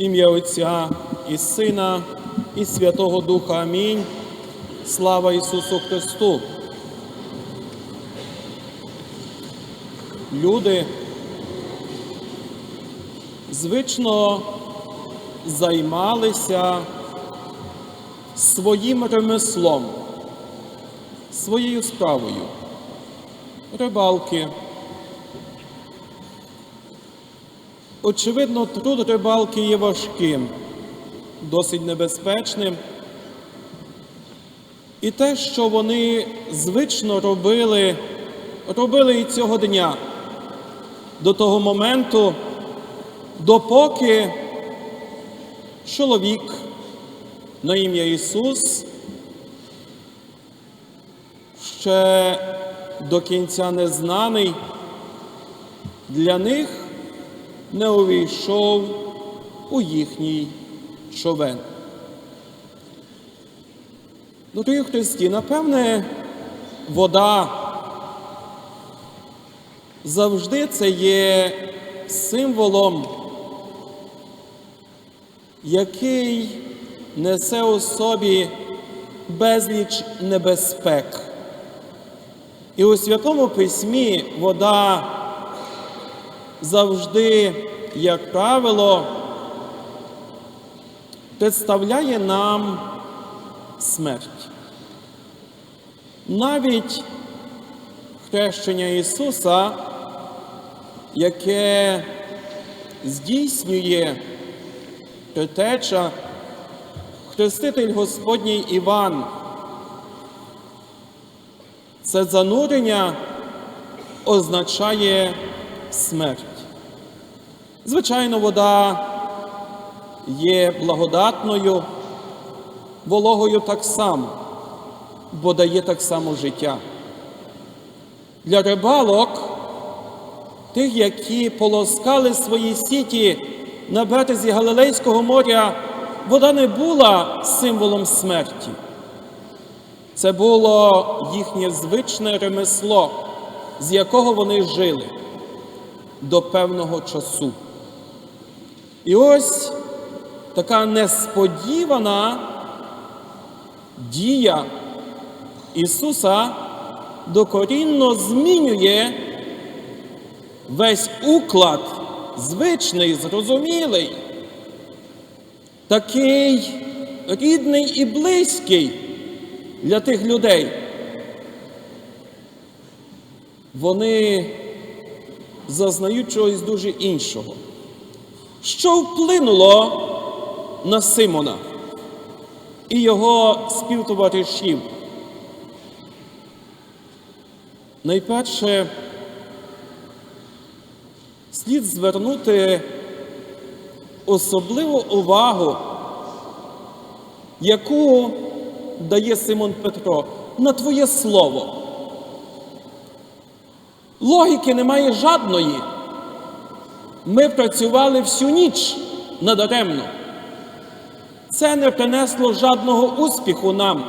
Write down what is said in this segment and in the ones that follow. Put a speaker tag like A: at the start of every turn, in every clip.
A: Ім'я Отця і Сина, і Святого Духа. Амінь. Слава Ісусу Христу. Люди звично займалися своїм ремеслом, своєю справою. Рибалки. Очевидно, труд рибалки є важким, досить небезпечним. І те, що вони звично робили, робили і цього дня до того моменту, допоки чоловік на ім'я Ісус ще до кінця незнаний, для них не увійшов у їхній човен. Дорогі Христі, напевне, вода завжди це є символом, який несе у собі безліч небезпек. І у Святому Письмі вода завжди, як правило, представляє нам смерть. Навіть хрещення Ісуса, яке здійснює притеча, Хреститель Господній Іван. Це занурення означає смерть. Звичайно, вода є благодатною, вологою так само, бо дає так само життя. Для рибалок, тих, які полоскали свої сіті на березі Галилейського моря, вода не була символом смерті. Це було їхнє звичне ремесло, з якого вони жили до певного часу. І ось така несподівана дія Ісуса докорінно змінює весь уклад, звичний, зрозумілий, такий рідний і близький для тих людей. Вони зазнають чогось дуже іншого. Що вплинуло на Симона і його співтоваришів? Найперше слід звернути особливу увагу, яку дає Симон Петро на твоє слово. Логіки немає жадної. Ми працювали всю ніч надаремно. Це не принесло жадного успіху нам.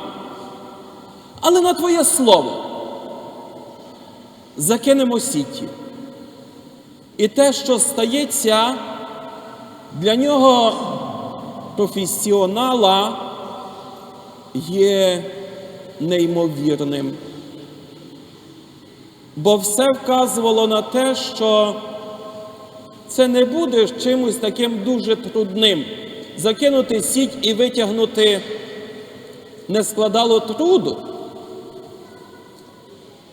A: Але на твоє слово закинемо сіті. І те, що стається для нього професіонала, є неймовірним. Бо все вказувало на те, що це не буде чимось таким дуже трудним. Закинути сіть і витягнути не складало труду.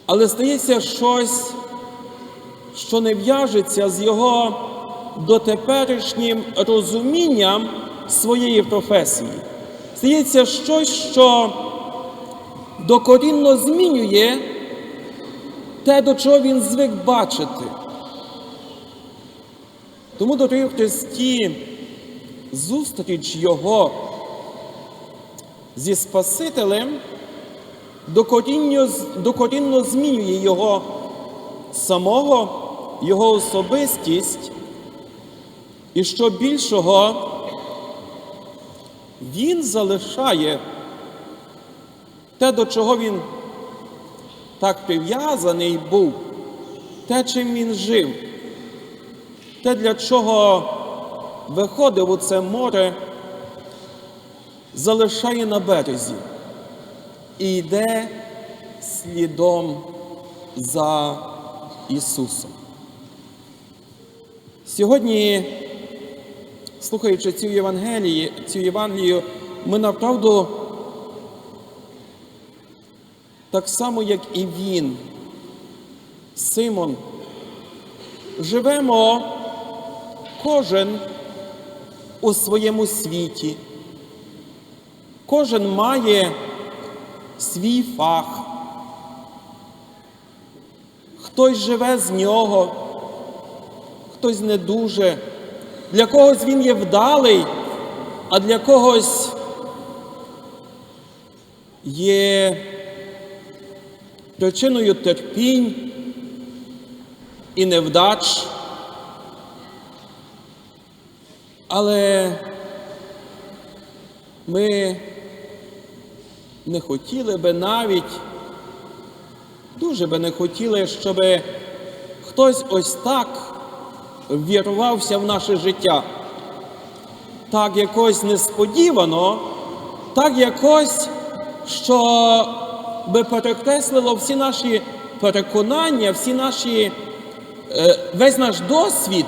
A: Але стається щось, що не в'яжеться з його дотеперішнім розумінням своєї професії. Стається щось, що докорінно змінює те, до чого він звик бачити. Тому, дорогі в Христі, зустріч Його зі Спасителем докорінно, докорінно змінює Його самого, Його особистість, і що більшого Він залишає те, до чого він так прив'язаний був, те, чим він жив, те, для чого виходив у це море, залишає на березі і йде слідом за Ісусом. Сьогодні, слухаючи цю Євангелію, цю Євангелію, ми направду так само, як і він, Симон, живемо кожен у своєму світі. Кожен має свій фах. Хтось живе з нього, хтось не дуже. Для когось він є вдалий, а для когось є причиною терпінь і невдач. Але ми не хотіли би навіть, дуже би не хотіли, щоб хтось ось так ввірвався в наше життя. Так якось несподівано, так якось, що би перекреслило всі наші переконання, всі наші, е, весь наш досвід,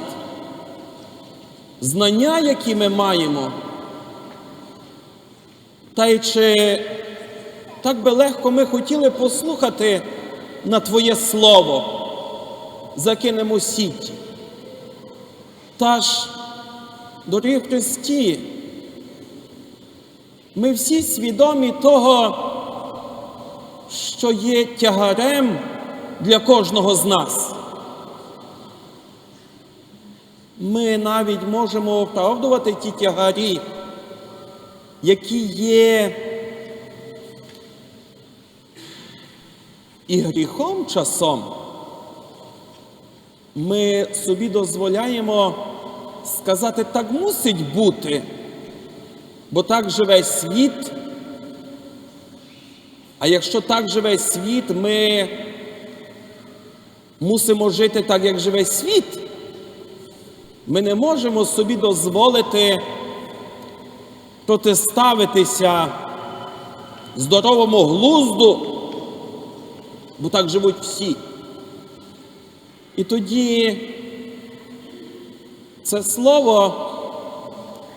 A: знання, які ми маємо. Та й чи так би легко ми хотіли послухати на Твоє Слово, закинемо сіті. Та ж, дорогі Христі, ми всі свідомі того, що є тягарем для кожного з нас. Ми навіть можемо оправдувати ті тягарі, які є і гріхом часом. Ми собі дозволяємо сказати, так мусить бути, бо так живе світ. А якщо так живе світ, ми мусимо жити так, як живе світ. Ми не можемо собі дозволити протиставитися здоровому глузду, бо так живуть всі. І тоді це слово,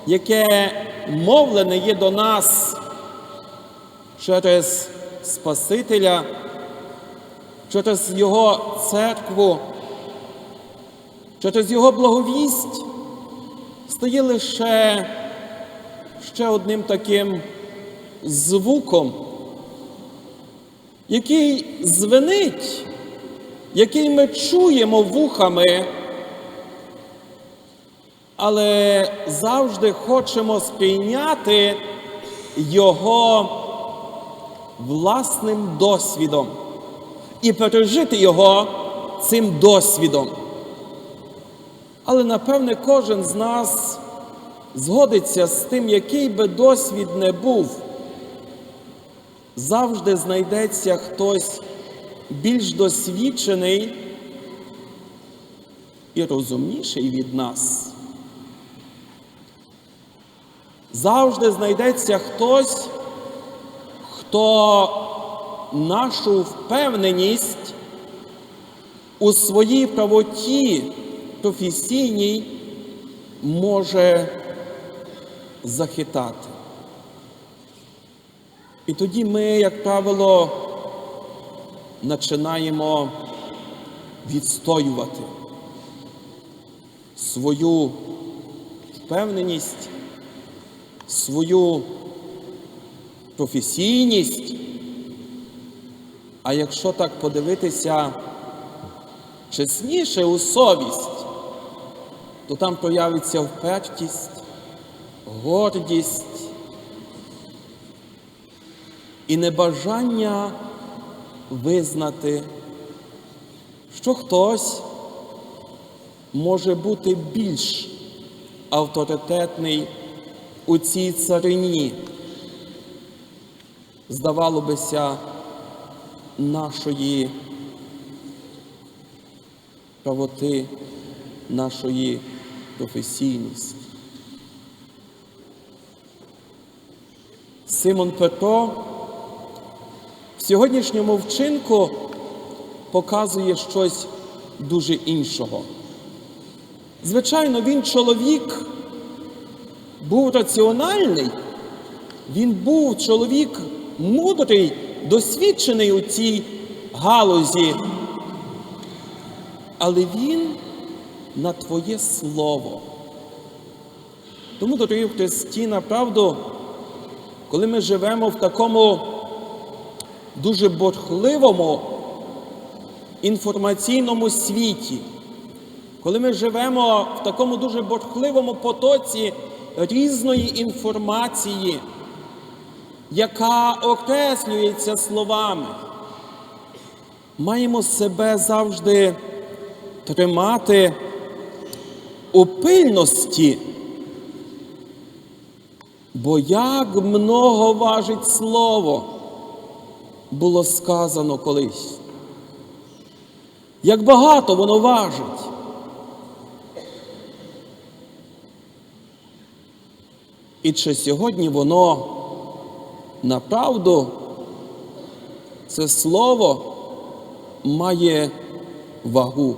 A: яке мовлене є до нас через Спасителя, через Його церкву, через Його благовість стає лише ще одним таким звуком, який звенить, який ми чуємо вухами, але завжди хочемо сприйняти його власним досвідом і пережити його цим досвідом. Але напевне кожен з нас згодиться з тим, який би досвід не був. Завжди знайдеться хтось більш досвідчений і розумніший від нас. Завжди знайдеться хтось, хто нашу впевненість у своїй правоті професійній може захитати. І тоді ми, як правило, починаємо відстоювати свою впевненість, свою професійність. А якщо так подивитися чесніше у совість, то там проявиться впертість, гордість і небажання визнати, що хтось може бути більш авторитетний у цій царині, здавало бися, нашої правоти, нашої професійність. Симон Петро в сьогоднішньому вчинку показує щось дуже іншого. Звичайно, він чоловік був раціональний, він був чоловік мудрий, досвідчений у цій галузі. Але він на Твоє Слово. Тому, дорогі Христі, направду, коли ми живемо в такому дуже бурхливому інформаційному світі, коли ми живемо в такому дуже бурхливому потоці різної інформації, яка окреслюється словами, маємо себе завжди тримати у пильності, бо як много важить слово, було сказано колись. Як багато воно важить. І чи сьогодні воно направду це слово має вагу?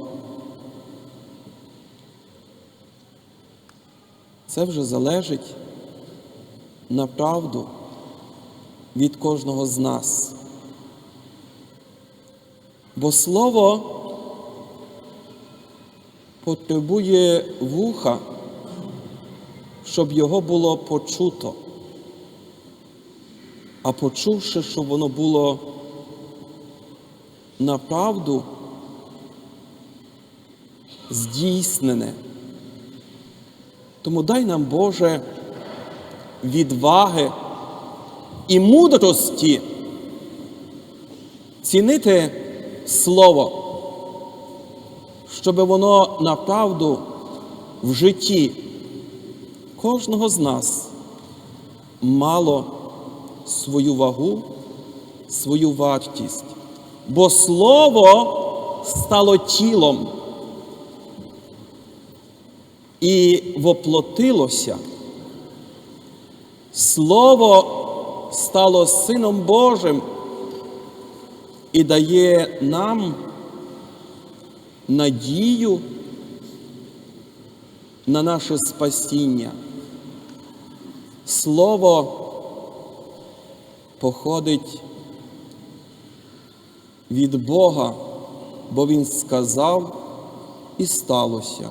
A: Це вже залежить направду від кожного з нас. Бо слово потребує вуха, щоб його було почуто. А почувши, щоб воно було направду здійснене. Тому дай нам, Боже, відваги і мудрості цінити Слово, щоб воно направду в житті кожного з нас мало свою вагу, свою вартість. Бо Слово стало тілом і воплотилося. Слово стало Сином Божим і дає нам надію на наше спасіння. Слово походить від Бога, бо Він сказав і сталося.